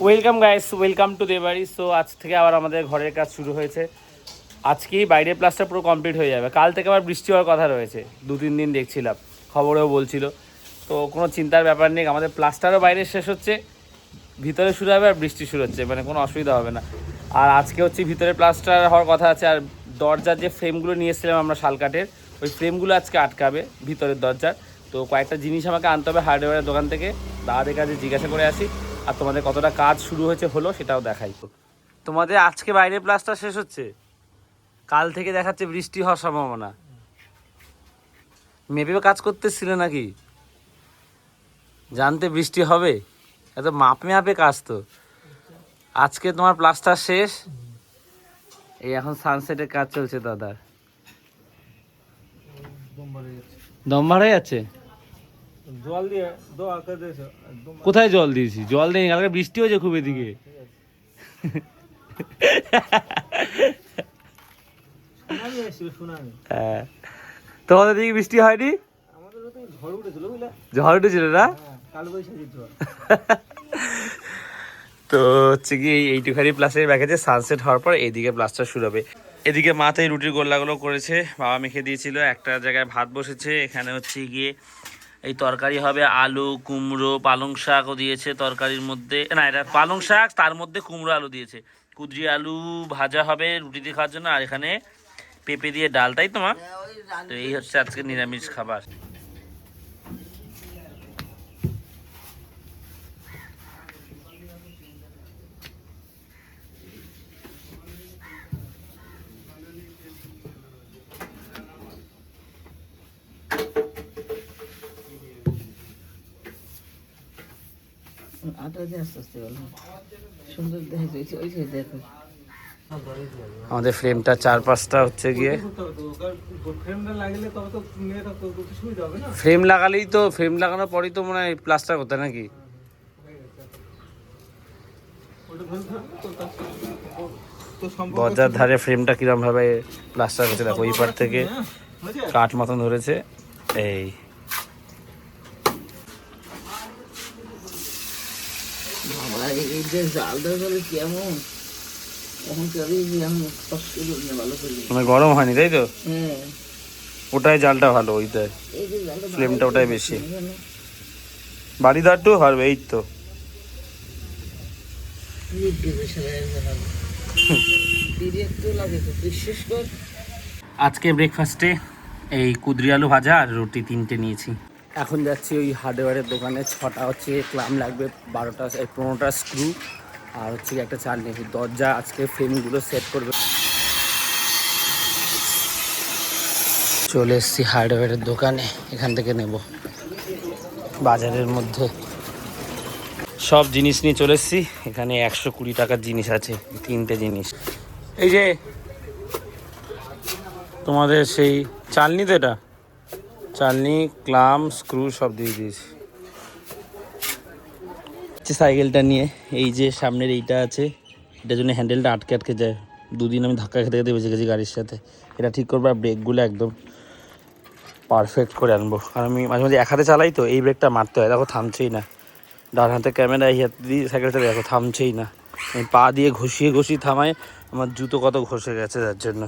Welcome guys welcome to দেবাড়ি so আজ থেকে আবার আমাদের ঘরের কাজ শুরু হয়েছে। আজকেই বাইরের প্লাসটা পুরো কমপ্লিট হয়ে যাবে। কাল থেকে আবার বৃষ্টি হওয়ার কথা রয়েছে। দু, তিন দিন দেখছিলাম। খবরেও বলছিল। তো, কোনো চিন্তার ব্যাপার নেই। আমাদের প্লাস্টারও বাইরে শেষ হচ্ছে। ভিতরে শুরু হবে আর বৃষ্টি শুরু হচ্ছে। মানে কোনো অসুবিধা হবে না। আর আজকে হচ্ছে ভিতরে প্লাস্টার হওয়ার কথা আছে। আর দরজার যে ফ্রেমগুলো নিয়ে এসেছিলাম আমরা শালকাঠের, ওই ফ্রেমগুলো আজকে আটকাবে ভিতরের দরজার। তো, কয়েকটা জিনিস আমাকে আনতে হবে হার্ডওয়্যারের দোকান থেকে। দাদাদের কাছে জিজ্ঞাসা করে আসি। আর তোমাদের কতটা কাজ শুরু হয়েছে হলো সেটাও দেখাই। তোমাদের আজকে বাইরে প্লাস্টার শেষ হচ্ছে? কাল থেকে দেখাচ্ছে বৃষ্টি হওয়ার সম্ভাবনা। মেপে কাজ করতেছিলে নাকি? জানতে বৃষ্টি হবে? এত মাপে মাপে কাজ তো। আজকে তোমার প্লাস্টার শেষ। এই এখন সানসেটের কাজ চলছে দাদার দম হয়ে যাচ্ছে? জল দিয়ে দোয়া করে দিয়েছ কোথায় জল দিয়েছি? জল দেয়নি কালকে বৃষ্টি হয়েছে খুব এদিকে। সুনামি হ্যাঁ। তোমাদের দিকে বৃষ্টি হয়নি? ঝড় উঠেছিল না? হ্যাঁ তো হচ্ছে কি এই এইটুখানি প্লাসের ব্যাগেছে সানসেট হওয়ার পর এইদিকে প্লাস্টার শুরু হবে। এদিকে মাথায় রুটির গোল্লাগুলো করেছে বাবা মেখে দিয়েছিল একটা জায়গায় ভাত বসেছে এখানে হচ্ছে গিয়ে এই তরকারি হবে আলু কুমড়ো পালং শাকও দিয়েছে তরকারির মধ্যে। না এটা পালং শাক তার মধ্যে কুমড়ো আলু দিয়েছে। কুদরি আলু ভাজা হবে রুটি দিয়ে খাওয়ার জন্য আর এখানে পেঁপে দিয়ে ডাল তাই তো মা? তো এই হচ্ছে আজকে নিরামিষ খাবার। আমাদের ফ্রেমটা চার পাঁচটা হচ্ছে গিয়ে ফ্রেম লাগালেই তো, ফ্রেম লাগানোর পরেই তো মনে হয় প্লাস্টার করতে নাকি? দরজার ধারে ফ্রেমটা কিরম ভাবে প্লাস্টার করছে দেখো, ওই পার থেকে কাঠ মতন ধরেছে। এই। এই যে জাল দেওয়া গেলে কেমন তখন কবি আমি কষ্ট করি ভালো করে মানে গরম হয়নি তাই তো? হ্যাঁ। ওটাই জালটা ভালো ওইটাই জালটা ফ্লেমটা ওটাই বেশি। বাড়ি দাঁড়টু পারবে এই তো। আজকে ব্রেকফাস্টে এই কুদরি আলু ভাজা আর রুটি তিনটে নিয়েছি। এখন যাচ্ছি ওই হার্ডওয়্যারের দোকানে। ছটা হচ্ছে ক্লাম লাগবে, বারোটা, এই পনেরোটা স্ক্রু আর হচ্ছে একটা চাল নিয়ে দরজা, আজকে ফ্রেমগুলো সেট করবে। চলে এসেছি হার্ডওয়্যারের দোকানে, এখান থেকে নেব। বাজারের মধ্যে। সব জিনিস নিয়ে চলে এসেছি, এখানে একশো কুড়ি টাকার জিনিস আছে, তিনটে জিনিস। এই যে, তোমাদের সেই চালনি এটা? চালনি, ক্লাম, স্ক্রু সব দিয়ে দিয়েছি। সাইকেলটা নিয়ে, এই যে সামনের এইটা আছে, এটার জন্য হ্যান্ডেলটা আটকে আটকে যায়। দুদিন আমি ধাক্কা খেতে খেতে বেঁচে গেছি গাড়ির সাথে। এটা ঠিক করব আর ব্রেকগুলো একদম পারফেক্ট করে আনব। কারণ আমি মাঝে মাঝে এক হাতে চালাই তো, এই ব্রেকটা মারতে হয়। দেখো, থামছেই না। ডান হাতে ক্যামেরা, এই হাতে দিয়ে সাইকেল চালাই দেখো, থামছেই না। আমি পা দিয়ে ঘষিয়ে ঘষিয়ে থামাই, আমার জুতো কত ঘষে গেছে যার জন্য।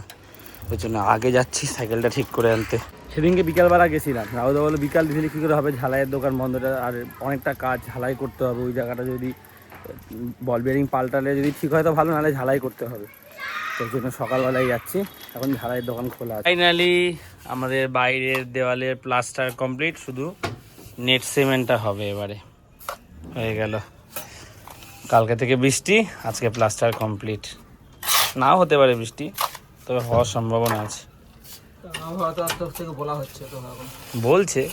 ওই জন্য আগে যাচ্ছি সাইকেলটা ঠিক করে আনতে। সেদিনকে বিকালবেলা গেছিলাম। রাহুদা বলো বিকাল দিলে কী করে হবে? ঝালাইয়ের দোকান বন্ধটা আর অনেকটা কাজ, ঝালাই করতে হবে। ওই জায়গাটা যদি, বল বেরিং পাল্টালে যদি ঠিক হয় তো ভালো, নাহলে ঝালাই করতে হবে। ওই জন্য সকালবেলায় যাচ্ছি। এখন ঝালাইয়ের দোকান খোলা ফাইনালি আমাদের বাইরের দেওয়ালের প্লাস্টার কমপ্লিট শুধু নেট সিমেন্টটা হবে এবারে। হয়ে গেল। কালকে থেকে বৃষ্টি, আজকে প্লাস্টার কমপ্লিট নাও হতে পারে বৃষ্টি, তবে হওয়ার সম্ভাবনা আছে। বলছে।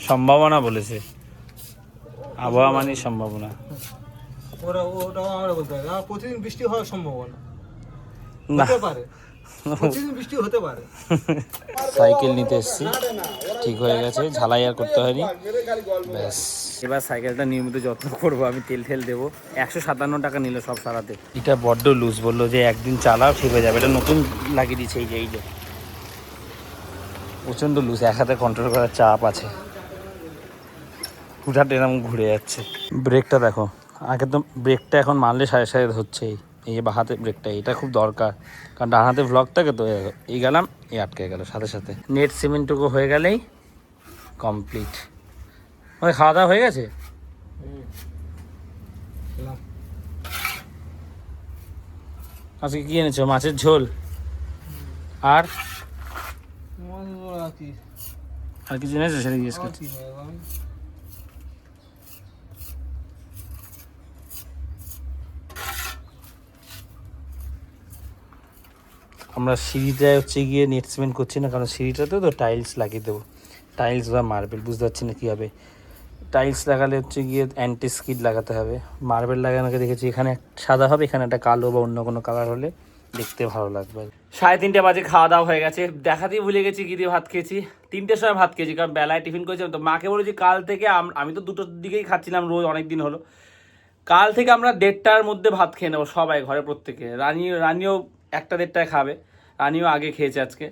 সম্ভাবনা বলেছে। আবহাওয়া মানে সম্ভাবনা। ওরা ওটাও আমরা বলতে পারি প্রতিদিন বৃষ্টি হওয়ার সম্ভাবনা। না। হতে পারে। প্রতিদিন বৃষ্টি হতে পারে। সাইকেল নিতে এসেছি। ঠিক হয়ে গেছে ঝালাই আর করতে হয়নি। ব্যাস। এবার সাইকেলটা নিয়মিত যত্ন করব আমি তেল ঠেল দেবো। একশো সাতান্ন টাকা নিল সব সারাতে। এটা বড্ড লুজ বলল যে একদিন চালাও ঠিক হয়ে যাবে। এটা নতুন লাগিয়ে দিচ্ছে এই যে এই যে। প্রচণ্ড লুজ এক হাতে কন্ট্রোল করার চাপ আছে। স্কুটারটা এরকম ঘুরে যাচ্ছে। ব্রেকটা দেখো আগে তো ব্রেকটা এখন মারলে সাড়ে সাড়ে হচ্ছে এই যে বাহাতে ব্রেকটা এটা খুব দরকার। কারণ ডান হাতে ব্লক থাকে তো এই- গেলাম এই আটকে গেল সাথে সাথে। নেট সিমেন্টটুকু হয়ে গেলেই কমপ্লিট ওই খাওয়া দাওয়া হয়ে গেছে। আজকে কি এনেছো? মাছের ঝোল? আর? আর কিছু এনেছো? সেটা জিজ্ঞেস করছি কি নেই এখন? আমরা সিঁড়িটায় হচ্ছে গিয়ে নেট সিমেন্ট করছি না, কারণ সিঁড়িটাতে তো টাইলস লাগিয়ে দেবো। টাইলস বা মার্বেল বুঝতে পারছি না কী হবে টাইলস লাগালে হচ্ছে গিয়ে অ্যান্টি স্কিড লাগাতে হবে। মার্বেল লাগানোকে দেখেছি, এখানে সাদা হবে, এখানে একটা কালো বা অন্য কোনো কালার হলে দেখতে ভালো লাগবে। সাড়ে তিনটে বাজে, খাওয়া দাওয়া হয়ে গেছে। দেখাতেই ভুলে গেছি কি দিয়ে ভাত খেয়েছি। তিনটের সময় ভাত খেয়েছি, কারণ বেলায় টিফিন করেছিলাম তো মাকে বলেছি, কাল থেকে আমি তো দুটোর দিকেই খাচ্ছিলাম রোজ, অনেক দিন হলো। কাল থেকে আমরা দেড়টার মধ্যে ভাত খেয়ে নেব সবাই, ঘরে প্রত্যেকে। রানী রানীও একটা দেড়টায় খাবে। রানিও আগে খেয়েছে আজকে।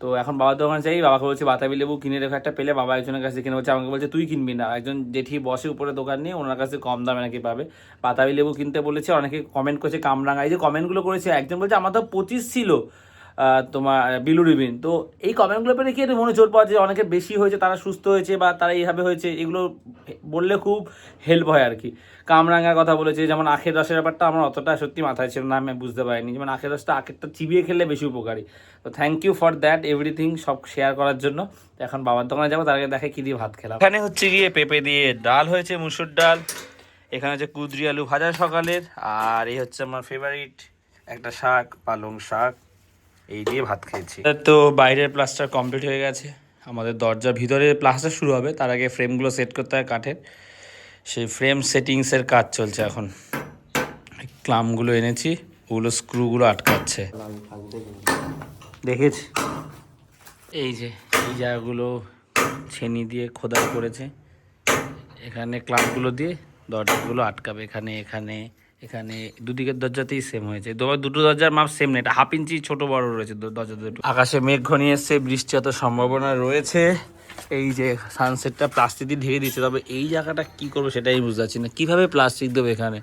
তো এখন বাবার দোকানে যাই, বাবাকে বলছে বাতাবি লেবু কিনে রেখে। একটা পেলে বাবা একজনের কাছে কিনে বলছে, আমাকে বলছে, তুই কিনবি না। একজন জেঠি বসে উপরে দোকান নিয়ে ওনার কাছে কম দামে নাকি পাবে। বাতাবি লেবু কিনতে বলেছে, অনেকে কমেন্ট করছে কামরাঙা। এই যে কমেন্টগুলো করেছে, একজন বলছে, আমার তো পঁচিশ ছিল। তোমার বিলুরিবিন। তো এই কমেন্টগুলো পেলে কি একটু মনে জোর পাওয়া যে অনেকে বেশি হয়েছে, তারা সুস্থ হয়েছে বা তারা এইভাবে হয়েছে, এগুলো বললে খুব হেল্প হয় আর কি কামরাঙার কথা বলেছে, যেমন আখের রসের ব্যাপারটা আমার অতটা সত্যি মাথায় ছিল না, আমি বুঝতে পারিনি। যেমন আখের রসটা আখেরটা চিবিয়ে খেলে বেশি উপকারী। তো thank you for that everything সব শেয়ার করার জন্য। এখন বাবার দোকানে যাব, তার আগে দেখে কী দিয়ে ভাত খেলাম। এখানে হচ্ছে গিয়ে পেঁপে দিয়ে ডাল হয়েছে, মুসুর ডাল। এখানে হচ্ছে কুদরি আলু ভাজা সকালের, আর এই হচ্ছে আমার ফেভারিট একটা শাক, পালং শাক। এই দিয়ে ভাত খেয়েছি। তো বাইরের প্লাস্টার কমপ্লিট হয়ে গেছে। আমাদের দরজার ভিতরে প্লাস্টার শুরু হবে তার আগে ফ্রেমগুলো সেট করতে হয় কাঠের। সেই ফ্রেম সেটিংসের কাজ চলছে এখন। ক্লামগুলো এনেছি ওগুলো স্ক্রুগুলো আটকাচ্ছে। দেখেছি। এই যে এই জায়গাগুলো ছেনি দিয়ে খোদাই করেছে। এখানে ক্লামগুলো দিয়ে দরজাগুলো আটকাবে এখানে এখানে। এখানে দুদিকের দরজাতেই সেম হয়েছে। দুটো দরজার মাপ সেম নেই এটা হাফ ইঞ্চি ছোট বড় রয়েছে দরজা দুটো। আকাশে মেঘ ঘনিয়ে এসছে, বৃষ্টি অত সম্ভাবনা রয়েছে। এই যে সানসেটটা প্লাস্টিক দিয়ে ঢেকে দিচ্ছে তবে এই জায়গাটা কি করব সেটাই বুঝতে পারছি না। কীভাবে প্লাস্টিক দেবো এখানে?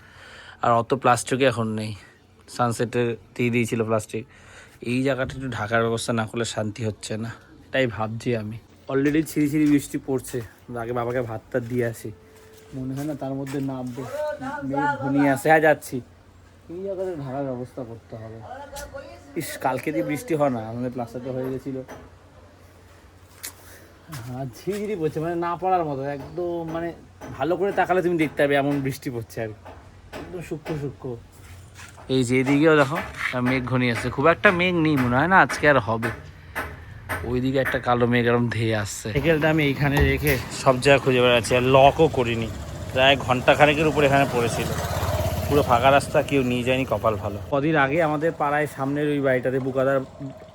আর অত প্লাস্টিকই এখন নেই। সানসেটের দিয়ে দিয়েছিল প্লাস্টিক এই জায়গাটা একটু ঢাকার ব্যবস্থা না করলে শান্তি হচ্ছে না। এটাই ভাবছি আমি। অলরেডি ছিঁড়ি ছিঁড়ি বৃষ্টি পড়ছে। আগে বাবাকে ভাতটা দিয়ে আসি। মনে হয় না তার মধ্যে নামবো। মেঘ ঘনিয়ে আসে হ্যাঁ যাচ্ছি। এই জায়গাটা ঢাকার ব্যবস্থা করতে হবে। ইস, কালকে দিয়ে বৃষ্টি হয় না, আমাদের প্লাস্টারটা হয়ে গেছিল। হ্যাঁ ঝিরিঝিরি পড়ছে মানে না পড়ার মতো, একদম মানে ভালো করে তাকালে তুমি দেখতে পাবে এমন বৃষ্টি পড়ছে আর একদম সূক্ষ্ম সূক্ষ্ম। এই যে এদিকেও দেখো মেঘ ঘনিয়ে আসছে। খুব একটা মেঘ নেই, মনে হয় না আজকে আর হবে। ওইদিকে একটা কালো মেঘ, এরকম ধেয়ে আসছে। সাইকেলটা আমি এইখানে রেখে সব জায়গায় খুঁজে বেড়াচ্ছি, আর লকও করিনি। প্রায় ঘণ্টা খানেকের উপর এখানে পড়েছিল। পুরো ফাঁকা রাস্তা কেউ নিয়ে যায়নি কপাল ভালো। কদিন আগে আমাদের পাড়ায় সামনের ওই বাড়িটাতে বুকাদার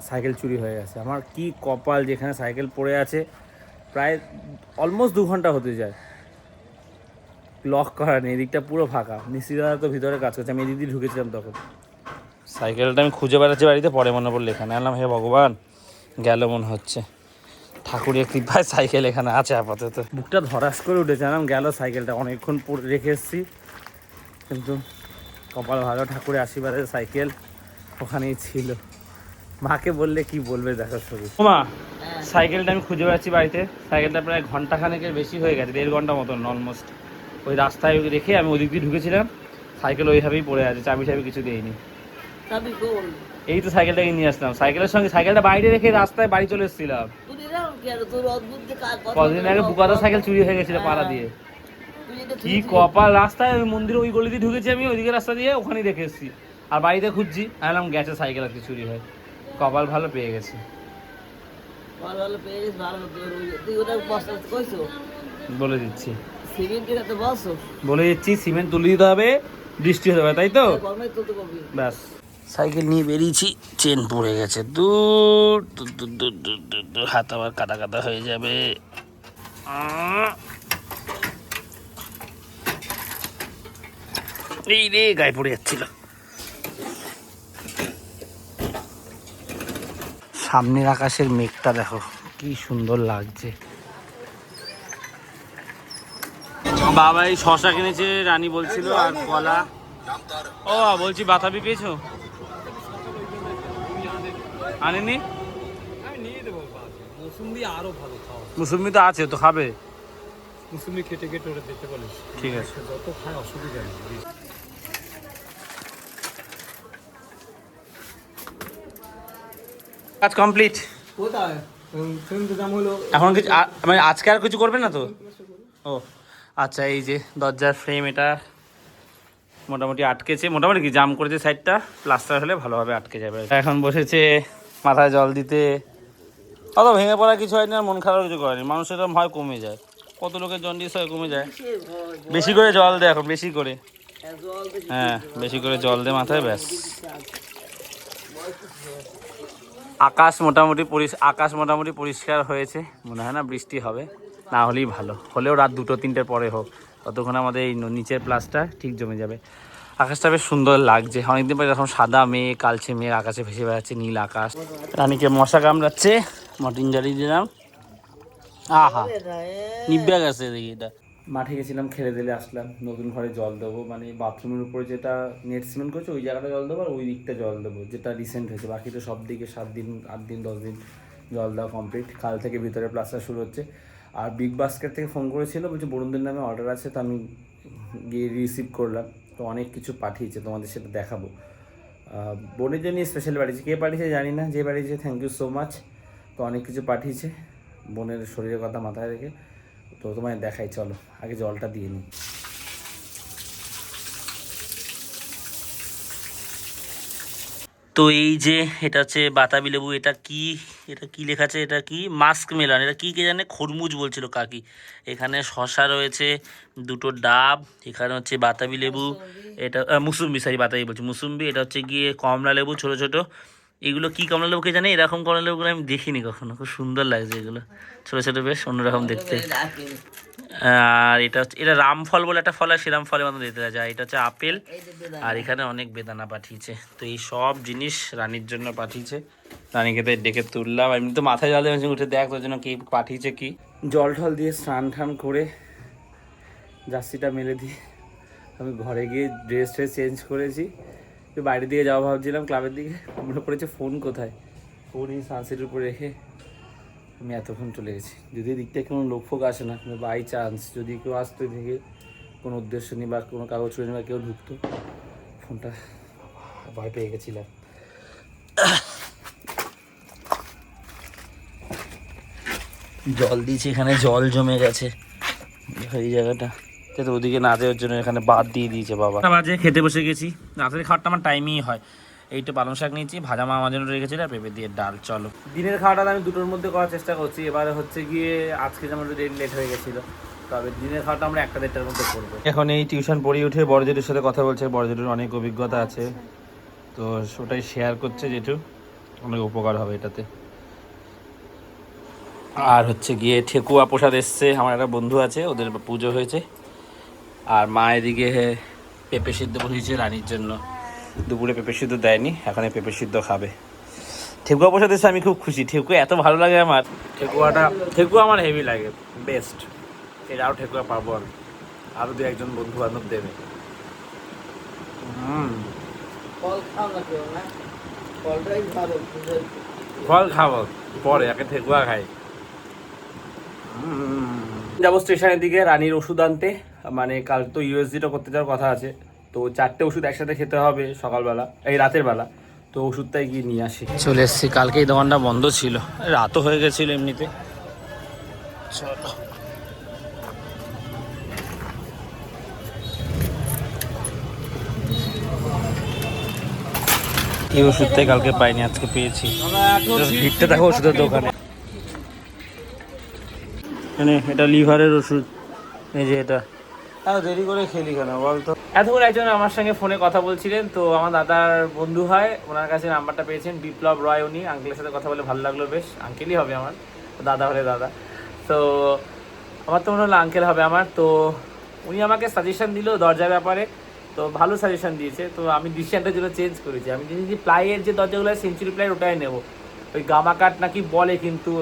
সাইকেল চুরি হয়ে গেছে। আমার কি কপাল যেখানে সাইকেল পড়ে আছে প্রায় অলমোস্ট দু ঘণ্টা হতে যায়। লক করা নেই এদিকটা পুরো ফাঁকা। নিশ্চিতভাবে তো ভিতরে কাজ করছে আমি এদিক দিয়ে ঢুকেছিলাম তখন। সাইকেলটা আমি খুঁজে বেড়াচ্ছি বাড়িতে পরে মনে পড়ল এখানে। আনলাম হে ভগবান গেল মনে হচ্ছে। ঠাকুরের কৃপায় সাইকেল এখানে আছে আপাতত। বুকটা ধরাস করে উঠেছে আনাম গেল সাইকেলটা অনেকক্ষণ পরে রেখে এসেছি। কিন্তু কপাল ভালো ঠাকুরের আশীর্বাদে সাইকেল ওখানেই ছিল। মাকে বললে কি বলবে দেখো শুধু। মা সাইকেলটা আমি খুঁজে পাচ্ছি বাড়িতে। সাইকেলটা প্রায় ঘণ্টা খানেকের বেশি হয়ে গেছে দেড় ঘণ্টা মতন অলমোস্ট ওই রাস্তায় রেখে আমি ওদিক দিয়ে ঢুকেছিলাম সাইকেল ওইভাবেই পড়ে আছে চাবি টাবি কিছু দেয়নি এই তো সাইকেলটাকে নিয়ে আসলাম। সাইকেলের সঙ্গে সাইকেলটা বাইরে রেখে রাস্তায় বাড়ি চলে এসেছিলাম। কদিন আগে বুকাদা সাইকেল চুরি হয়ে গেছিল পাড়া দিয়ে। কি কপাল রাস্তায় ওই মন্দিরে ওই গলি দিয়ে ঢুকেছি আমি ওইদিকে রাস্তা দিয়ে ওখানেই রেখে এসেছি। আর বাড়িতে খুঁজছি আনলাম গেছে সাইকেল আজকে চুরি হয়। কপাল ভালো পেয়ে গেছে। বলে দিচ্ছি। বলে দিচ্ছি সিমেন্ট তুলে দিতে হবে বৃষ্টি হতে হবে তাই তো? পারবি ব্যাস। সাইকেল নিয়ে বেরিয়েছি, চেন পড়ে গেছে। দূর দূর দূর দূর দূর দূর হাত আবার কাদা কাদা হয়ে যাবে। এই রে, গায়ে পড়ে যাচ্ছিল। সামনের আকাশের মেঘটা দেখো, কি সুন্দর লাগছে। বাবা এই শশা কিনেছে, রানী বলছিল, আর কলা। ও, বলছি, বাতাবি পেয়েছ? আনেনি? আমি নিয়ে দেবো মৌসুমি আরও ভালো খাওয়া মুসুম্মি তো আছে তো খাবে? মৌসুমি কেটে কেটে ওটা দিতে পারিস ঠিক আছে। যত খায় অসুবিধা নেই কাজ কমপ্লিট? কোথায়? এখন কিছু মানে আজকে আর কিছু করবে না তো? ও আচ্ছা এই যে দরজার ফ্রেম এটা মোটামুটি আটকেছে। মোটামুটি কি জাম করেছে সাইডটা প্লাস্টার হলে ভালোভাবে আটকে যাবে। এখন বসেছে মাথায় জল দিতে। অত ভেঙে পড়া কিছু হয়নি আর মন খারাপ কিছু করেনি। মানুষের ভয় কমে যায়। কত লোকের জন্ডিস হয় কমে যায়। বেশি করে জল দে এখন, বেশি করে। হ্যাঁ বেশি করে জল দে মাথায়, ব্যাস। আকাশ মোটামুটি আকাশ মোটামুটি পরিষ্কার হয়েছে। মনে হয় না বৃষ্টি হবে। না হলেই ভালো। হলেও রাত দুটো, তিনটের পরে হোক। ততক্ষণ আমাদের এই নিচের প্লাসটা ঠিক জমে যাবে। আকাশটা বেশ সুন্দর লাগছে। অনেকদিন পরে এরকম সাদা মেয়ে কালচে মেঘ, আকাশে ভেসে বেড়াচ্ছে নীল আকাশ। রানীকে মশা কামড়াচ্ছে মটিন জারি দিলাম। আহা, নিব্বা গেছে দেখি এটা। মাঠে গেছিলাম, খেলে দিলে আসলাম, নতুন ঘরে জল দেবো। মানে বাথরুমের উপরে যেটা নেট সিমেন্ট করছে, ওই জায়গাটা জল দেবো আর ওই দিকটা জল দেবো, যেটা রিসেন্ট হয়েছে। বাকি তো সব দিকে সাত দিন, আট দিন, দশ দিন জল দেওয়া কমপ্লিট কাল থেকে ভিতরে প্লাস্টার শুরু হচ্ছে। আর বিগ বাস্কেট থেকে ফোন করেছিল, বলছে বরুণদের নামে অর্ডার আছে, তো আমি গিয়ে রিসিভ করলাম। তো অনেক কিছু পাঠিয়েছে, তোমাদের সেটা দেখাবো। বোনের জন্য স্পেশাল বাড়িছে কে পাঠিয়েছে জানি না, যে পাঠিয়েছে থ্যাংক ইউ সো মাচ তো অনেক কিছু পাঠিয়েছে। বোনের শরীরের কথা মাথায় রেখে। তো তোমায় দেখাই, চলো, আগে জলটা দিয়ে নিই। তো এই যে এটা হচ্ছে বাতাবি লেবু এটা কি এটা কি লেখা আছে? এটা কি? মাস্ক মেলান। এটা কি কে জানে খরমুজ বলছিল কাকি। এখানে শশা রয়েছে দুটো ডাব এখানে হচ্ছে বাতাবি লেবু এটা মুসুম্বি সরি বাতাবি বলছি। মুসুম্বি এটা হচ্ছে গিয়ে কমলা লেবু ছোটো ছোট। এগুলো কি কমলা লেবু কে জানে? এরকম কমলা লেবুগুলো আমি দেখিনি কখনো। খুব সুন্দর লাগছে এগুলো। ছোট ছোট বেশ অন্যরকম দেখতে। আর এটা হচ্ছে এটা রামফল বলে একটা ফল আর সেরাম ফলের মতো দেখতে যায় এটা হচ্ছে আপেল। আর এখানে অনেক বেদানা পাঠিয়েছে। তো এই সব জিনিস রানীর জন্য পাঠিয়েছে। রানীকে তো ডেকে তুললাম। এমনি তো মাথায় জল দিয়ে উঠে দেখ তোর জন্য কি পাঠিয়েছে কি। জল টল দিয়ে স্নান টান করে জার্সিটা মেলে দিয়ে আমি ঘরে গিয়ে ড্রেস ট্রেস চেঞ্জ করেছি। তো বাইরের দিকে যাওয়া ভাবছিলাম, ক্লাবের দিকে। মনে পড়েছে ফোন কোথায়? ফোন এই সানসেটের উপরে রেখে আমি এতক্ষণ চলে গেছি। যদি দিকটা কোনো লোক ফোক আসে না বাই চান্স যদি কেউ আসতো দিকে, কোনো উদ্দেশ্য নিয়ে বা কোনো কাগজ চুরি বা কেউ ঢুকতো, ফোনটা ভয় পেয়ে গেছিলাম। জল দিয়েছি এখানে, জল জমে গেছে। এই জায়গাটা। যাতে ওদিকে না দেওয়ার জন্য এখানে বাদ দিয়ে দিয়েছে বাবা। বাজে খেতে বসে গেছি। রাতের খাবারটা আমার টাইমই হয়। এইটা পালং শাক নিয়েছি ভাজা মা আমার জন্য রেখেছিল আর পেঁপে দিয়ে ডাল চলো। দিনের খাওয়াটা আমি দুটোর মধ্যে করার চেষ্টা করছি। এবারে হচ্ছে গিয়ে আজকে যেমন লেট হয়ে গেছিল তবে দিনের খাওয়াটা আমরা একটা দেড়টার মধ্যে করব। এখন এই টিউশন পড়িয়ে উঠে বড় জেঠুর সাথে কথা বলছে। বড় জেঠুর অনেক অভিজ্ঞতা আছে। তো ওটাই শেয়ার করছে জেঠু। অনেক উপকার হবে এটাতে। আর হচ্ছে গিয়ে ঠেকুয়া প্রসাদ এসছে। আমার একটা বন্ধু আছে ওদের পুজো হয়েছে। আর মা এদিকে পেঁপে সিদ্ধ বসিয়েছে রানীর জন্য। দুপুরে পেঁপে সিদ্ধ দেয়নি এখন পেঁপে সিদ্ধ খাবে। ঠেকুয়া এসে আমি খুব খুশি। ঠেকুয়া এত ভালো লাগে আমার। ঠেকুয়াটা ঠেকুয়া আমার হেভি লাগে বেস্ট এরাও ঠেকুয়া পাবো আমি। আরও দু একজন বন্ধু বান্ধব দেবে। হুম। ফল খাও না কেউ না ফলটাই ভালো ফল খাব পরে একে ঠেকুয়া খাই। যাব স্টেশনের দিকে রানীর ওষুধ আনতে। মানে কাল তো ইউএসজিটা করতে যাওয়ার কথা আছে। তো চারটে ওষুধ একসাথে খেতে হবে সকালবেলা এই রাতের বেলা। তো ওষুধটাই গিয়ে নিয়ে আসি। চলে এসছি কালকে এই দোকানটা বন্ধ ছিল। রাতও হয়ে গেছিল এমনিতে। চলো। এই ওষুধটাই কালকে পাইনি আজকে পেয়েছি। ভিড়টা দেখো ওষুধের দোকানে। মানে এটা লিভারের ওষুধ। এই যে এটা। এত দেরি করে খেলি কেন বলতো? এতক্ষণ একজন আমার সঙ্গে ফোনে কথা বলছিলেন, তো আমার দাদার বন্ধু হয়, ওনার কাছে নাম্বারটা পেয়েছেন, বিপ্লব রয় উনি আঙ্কেলের সাথে কথা বলে ভালো লাগল বেশ আঙ্কেলই হবে আমার, দাদা হলে দাদা। তো আমার তো মনে হলো আঙ্কেল হবে আমার, তো উনি আমাকে সাজেশন দিল দরজার ব্যাপারে, তো ভালো সাজেশন দিয়েছে, তো আমি ডিসিশনটার জন্য চেঞ্জ করেছি। আমি যদি প্লাইয়ের যে দরজাগুলো সেঞ্চুরি প্লাই ওটাই নেব। ওই গামা কাঠ নাকি বলে কিন্তু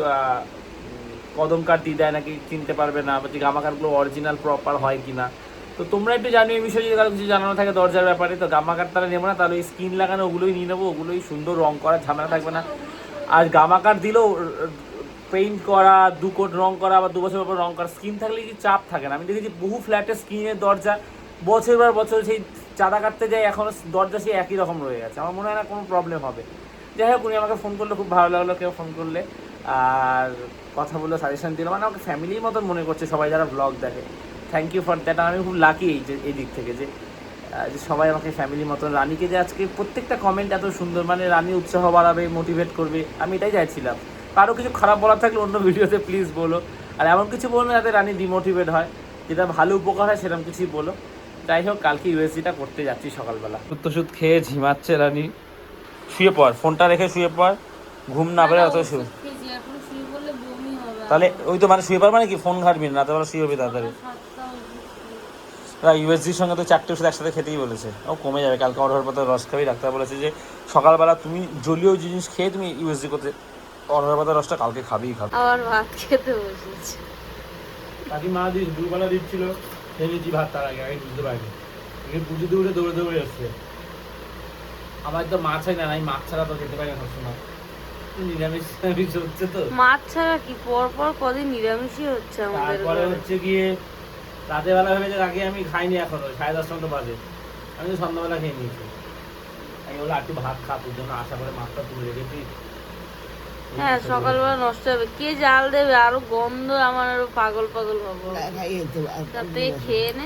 কদম কাঠ দিয়ে দেয় নাকি চিনতে পারবে না, বা গামা কাঠগুলো অরিজিনাল প্রপার হয় কি না তো তোমরা একটু জানিও এই বিষয়ে, যদি কারও কিছু জানানো থাকে দরজার ব্যাপারে, তো গামা কাঠ তারা নেব না, তাহলে ওই স্ক্রিন লাগানো ওগুলোই নিয়ে নেব, ওগুলোই সুন্দর রং করা ঝামেলা থাকবে না। আর গামা কাঠ দিলেও পেইন্ট করা, দু কোট রং করা, বা দু বছর পর রং করা স্ক্রিন থাকলে কি চাপ থাকে না। আমি দেখেছি বহু ফ্ল্যাটের স্কিনের দরজা বছর পর বছর সেই চাঁদা কাটতে যায়, এখনও দরজা সেই একই রকম রয়ে গেছে। আমার মনে হয় না কোনো প্রবলেম হবে। যাই হোক, উনি আমাকে ফোন করলে, খুব ভালো লাগল কেউ ফোন করলে। আর কথা বলে সাজেশন দিল। মানে আমাকে ফ্যামিলির মতন মনে করছে সবাই যারা ব্লগ দেখে। থ্যাংক ইউ ফর দ্যাট আমি খুব লাকি এই যে, এই দিক থেকে যে যে সবাই আমাকে ফ্যামিলির মতন। রানীকে যে আজকে প্রত্যেকটা কমেন্ট এত সুন্দর মানে রানী উৎসাহ বাড়াবে মোটিভেট করবে, আমি এটাই চাইছিলাম। কারও কিছু খারাপ বলার থাকলে অন্য ভিডিওতে প্লিজ বলো। আর এমন কিছু বলো না যাতে রানী ডিমোটিভেট হয়। যেটা ভালো উপকার হয় সেরকম কিছুই বলো। যাই হোক, কালকে ইউএসজিটা করতে যাচ্ছি সকালবেলা। সুত্ত সুদ খেয়ে ঝিমাচ্ছে রানী। শুয়ে পড়, ফোনটা রেখে শুয়ে পড়। ঘুম না পেলে অত শুয়ে তাহলে ওই তো মানে শুয়ে পড় মানে কি? ফোন ঘাটবি না রাতেবেলা শুয়ে হবে তাড়াতাড়ি। ইউএসজির সঙ্গে তো চারটে ওষুধ একসাথে খেতেই বলেছে। ও কমে যাবে কালকে অর্ডার পাতা রস খাবি। ডাক্তার বলেছে যে সকালবেলা তুমি জলীয় জিনিস খেয়ে তুমি ইউএসজি করতে অর্ডার পাতা রসটা কালকে খাবেই খাবে। আবার ভাত খেতে বসেছে। কাকিমা দিস দুবেলা দিচ্ছিল ভেবেছি ভাত তার আগে আমি বুঝতে পারিনি। পুজো দৌড়ে দৌড়ে দৌড়ে আসছে আমার তো মাছ হয় না আমি মাছ ছাড়া তো খেতে পারি না সবসময়। নিরামিষ নিরামিষ হচ্ছে তো। মাছ ছাড়া কি? পর পর কদিন নিরামিষই হচ্ছে আমাদের তারপরে হচ্ছে গিয়ে রাতের বেলা ভেবেছে আগে আমি খাইনি এখনও সাড়ে দশটা মতো বাজে। আমি তো সন্ধ্যাবেলা খেয়ে নিয়েছি। আমি বলে একটু ভাত খা তোর জন্য আশা করে মাছটা তুলে রেখেছি। হ্যাঁ সকালবেলা নষ্ট হবে। কে জাল দেবে? আরও গন্ধ আমার আরও পাগল পাগল হব। তাতে খেয়ে নে।